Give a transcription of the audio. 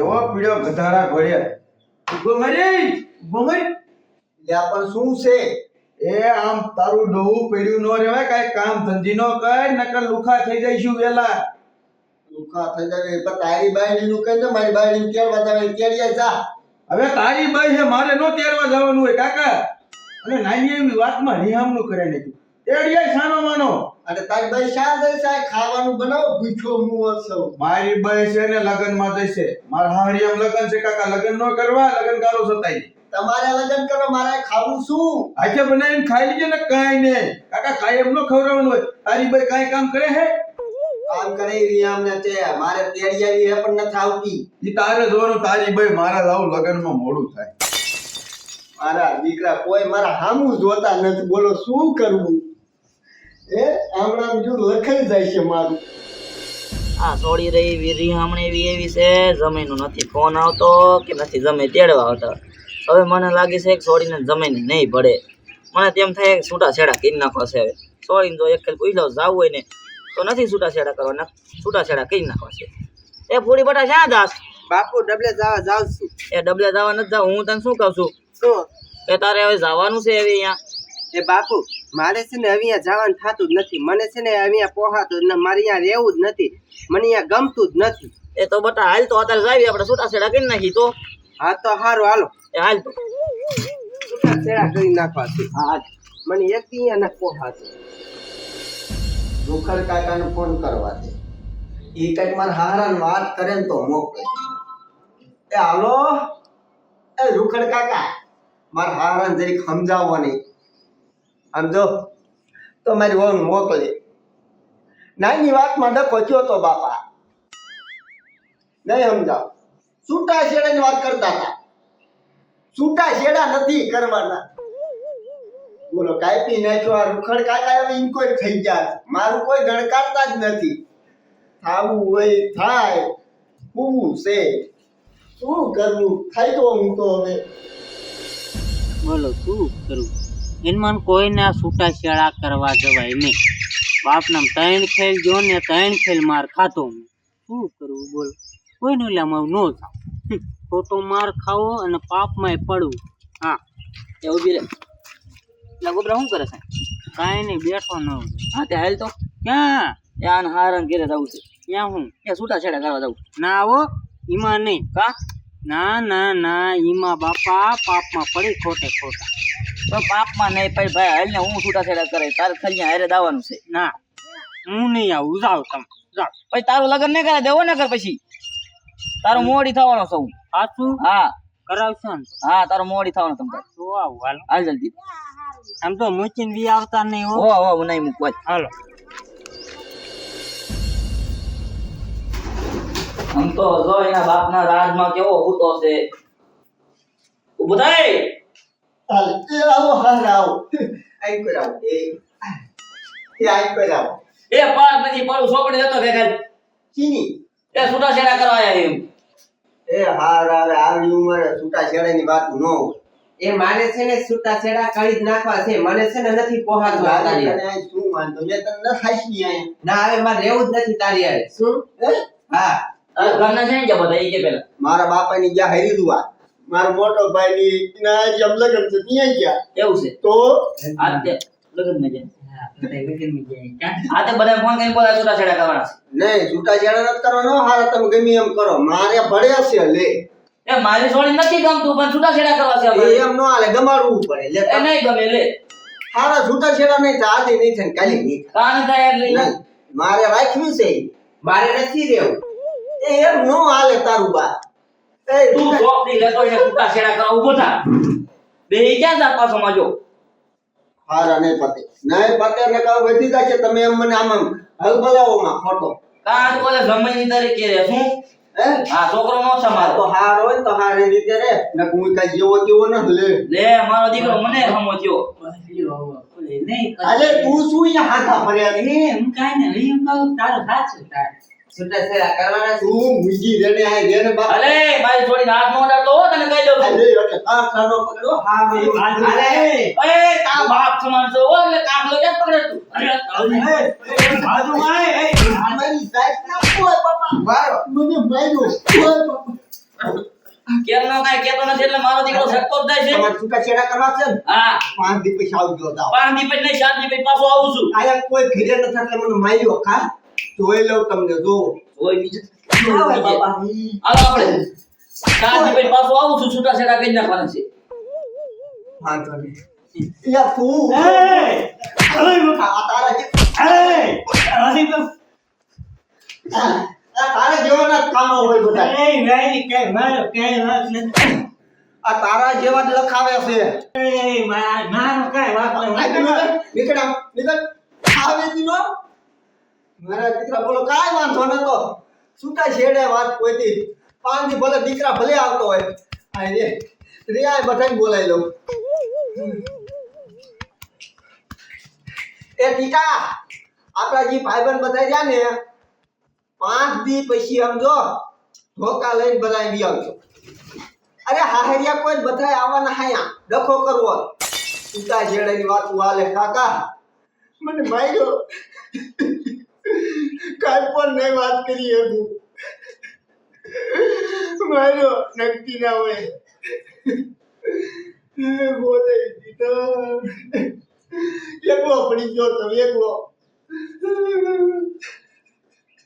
કેવો પીડ્યો ગધાડા ઘોડ્યા ભમરી ભમરી લ્યા પણ શું છે? એ આમ તારું ડોહું પીડ્યું નો રેવાય કાઈ કામ ધંધી નો કર નકર લુખા થઈ જઈશું વેલા. લુખા થઈ જાય પણ તારી બાયડીનું કહી દે મારી બાઈ ને કેળવા જાવે કેળિયા જા. હવે તારી બાઈ છે મારે નો તેડવા જવાનું હોય કાકા. અને નાની એવી વાતમાં રિહામણું કરે નહીં તેડિયાય સાનો માનો. અને તારી બાઈ શા જશે ખાવાનું બનાવો ભૂખ્યો હું હશો. મારી બાઈ છે ને લગ્નમાં જશે. મારા હારિયમ લગ્ન છે કાકા લગ્ન નો કરવા લગ્ન કરો સતાઈ તમારે લગ્ન કરો મારે ખાવું શું? આજે બનાવીને ખાઈ લીજે ને કાંઈ ને. કાકા કાંઈ એમ નો ખવડાવવાનું હોય. તારી બાઈ કાંઈ કામ કરે હે? કામ કરે રિયામ ને તે. મારે તેડિયાવી હે પણ નથી આવતી. ઈ તારે જોવાનું તારી બાઈ મારા લગ્નમાં મોડું થાય. મારા દીકરા કોઈ મારા હામું જોતા નથી. બોલો શું કરવું? એ હમણાં જો લખાઈ જાય છે મારું. આ સોડી રહી વીરી હમણે એવી એવી છે. જમીનો નથી ફોન આવતો કે નથી જમે તેડવા આવતા. હવે મને લાગે છે કે સોડીને જમીન નહીં પડે મને તેમ થાય કે છૂટા છેડા કરી નાખવા છે હવે. સોડીને જો એક પૂછ લો જાવું હોય ને તો નથી છૂટા છેડા કરવાના છૂટા છેડા કરી નાખવા છે. એ પૂરી બટા ક્યાં દાસ બાપુ ડબલે જવા છું. એ ડબલે જવા નથી જાવ હું તને શું કહું છું? શું? કે તારે હવે જવાનું છે હવે અહીંયા. એ બાપુ મારે છે ને અહીંયા જવાનું થતું જ નથી. મને છે ને અહીંયા પોહાતું જ મારે અહીંયા રહેવું જ નથી. મને અહીંયા ગમતું જ નથી. એ તો બટા હાલ તો અત્યારે જાવી આપણે છૂટા છેડા કરી નાખી તો. હા તો સારું હાલો. એ હાલ તો. છૂટા છેડા કરી નાખવાથી. છે હા. મને એક અહીંયા નથી પોહાતું. દુખડ કાકાને ફોન કરવા દે એ કંઈક મારા હારાને વાત કરે ને તો મોકલે. એ હાલો. એ રૂખડ કાકા મારા હારાને જરીક સમજાવો નહીં જો તો મારી વહુ મોકલી. નાની વાતમાં ડખો થયો તો બાપા. નહીં સમજાવ. છૂટા શેડાની વાત કરતા હતા. છૂટા શેડા નથી કરવાના. બોલો, કાપી નાખ્યો આ રૂખડ કાકા, હવે ઇન્કોય થઈ ગયા મારું કોઈ ગણકારતા જ નથી. થાવું હોય થાય. હું છે. શું કરવું? થાય તો હું તો હવે. બોલો, શું કરું એનમાં કોઈને આ છૂટા છેડા કરવા જવાય નહીં. બાપના ત્રણ ખેલ જો ને ત્રણ ખેલ માર ખાતો હું. શું કરવું બોલો? કોઈને લેમાં ન થાવ. ખોટો માર ખાવો અને પાપમાંય પડવું. હા. એવું બી લગોબરા શું કરે સાહેબ કાંઈ નહીં બેઠો ન હા તે હાલ તો. ક્યાં? ત્યાં હારણ ઘેરે જવું છે. ત્યાં હું? ત્યાં છૂટા છેડા કરવા જવું. ના આવો ઈમાં નહીં. કા? ના ના ના ઈમાં બાપા પાપમાં પડી ખોટે ખોટા. તો પાપમાં નહીં પડી ભાઈ હાલ ને હું છૂટા છેડા કરે. તારે ખાલી હારે દાવાનું છે. ના. હું નહીં આવું. જાઉં તમે. પછી તારું લગ્ન નહીં કરે દેવો ને કર પછી. તારો મોડી થવાનો સૌ સાચું હા. કરાવશો ને હા તારો મોડી થવાનો તમ. તો આવું હાલ. હાલ જલ્દી. આમ તો મૂકીને બી આવતા નહીં હો. હો હો હું નહીં મૂકવા હાલો. આમ તો જો એના બાપના રાજમાં કેવો હૂતો છે. ઊભો થાય. આવો હાર આવો આઈ કોઈ આવો એ એ આઈ કોઈ આવો એ પાસ નથી પાડું સોપડી જતો ભેગા. ચીની. એ છૂટા છેડા કરવા આયા એમ. એ હાર આવે આવી ઉંમરે છૂટા છેડાની વાત ન હોય. એ માને છે ને છૂટા છેડા કરી જ નાખવા છે. મને છે ને નથી પોહાતું આ તારી આ શું વાંધો? મેં તને ન હાંસી આય. ના હવે મારે રહેવું જ નથી તારી હારે. શું? હે? હા. ઘરના છે ને કે બધા એ કે પેલા. મારા બાપાની ગયા હરિદ્વાર મારો મોટો ભાઈ ની ના જેમ લગન છે ત્યાં ગયા. એવું છે? તો? આ તે લગ્નમાં જાય હા, બધાય લગ્નમાં જાય. કાં? આ તે બધા ફોન કરીને બોલા છૂટા છેડા કરવાના છે. નહીં છૂટા છેડા નથી કરવાનો તમે ગમે એમ કરો. મારે ભળ્યા છે લે. એ નથી ગમતું પણ છૂટા છેડા કરવા છે એમ નો હાલે ગમાડવું પડે નહીં ગમે લે. હારા છૂટા નહીં થાય આજે નહીં થાય ને કાલે થાય. એટલે થાય મારે રાખવી છે મારે નથી રહેવું. એ એમ નો હાલે તારું બા તું જોબથી લેતો એટલે છૂટા છેડા કરવા ઊભો થા. બે ક્યાં જા પાછો માજો હારા નહીં પતે. નહીં પતે ને કહું વધી જાય છે તમે એમ મને આમ આમ હલબલાવોમાં ખોટો. કાન બોલે ગમે ની તરીકે રે શું? હે? આ છોકરો નો છે આ મારો. તો હાર હોય ને તો હારી રીતે રે. ને હું કઈ જેવો તેવો ન લે. લે મારો દીકરો મને હમો થયો. અરે તું શું અહીંયા હાથા ફર્યા છે? એ, હું કાંઈ નહીં, હું કહું તારું સાચું તારે. છૂટા કરવાના તું મૂંગી રેને આ રેને બાપ અલે મારી થોડી હાથ નો અડાડતો હો તને કહી દઉં અરે એટલે આ ખાનો પકડો હા ભાઈ અરે એ તા બાપ સમાન છો હો એટલે કામ લો ક્યાં પકડે તું? અરે મારી સાઈડ ના કોઈ બાપા. મારો મને માર્યો. કોઈ બાપા કેમ નો કાંઈ કેતો નથી એટલે મારો દીકરો સકતો જ જાય છે. તમારે છૂટા છેડા કરવા છે હા. પાંચ દી પછી આવજો પાંચ દી પછી નહીં સાત દી પછી પાછો આવું છું. આયા કોઈ ઘરે નથી એટલે મને માર્યો કા જોઈ લઉં તમને જો. ઓય બીજું આવે આપણે કાજી ભાઈ પાછો આવું છું છૂટા છેડા કઈ નાખવાના છે. હા તો. યા તું આ તારા જે આ તારા જેવાના જ કામો હોય બધા. આ તારા જેવા જ લખાવે છે. નીકળ આમ, નીકળ. આવે જ નો. મારા દીકરા બોલો, કાંઈ વાંધો નતો. છૂટા છેડે વાત કોઈથી? પાંચ દી ભલે દીકરા ભલે આવતો હોય. આ રે રે આ બધાને બોલાવી લઉં. એ ટીકા, આપણા જે ભાઈબંધ બધા રહ્યા ને, પાંચ દી પછી સમજો, ધોકા લઈને બધા બી આવજો. અરે હાહરિયા કોઈ બધા આવવાના હાયા? ડખો કરવો ઉતા છેડાની વાત વાલે કાકા? મને માર્યો. કાંઈ પણ નહીં વાત કરી શકું મારો નક્કી ના હોય. બોલે દીધો એકલો પડી ગયો તો, એકલો.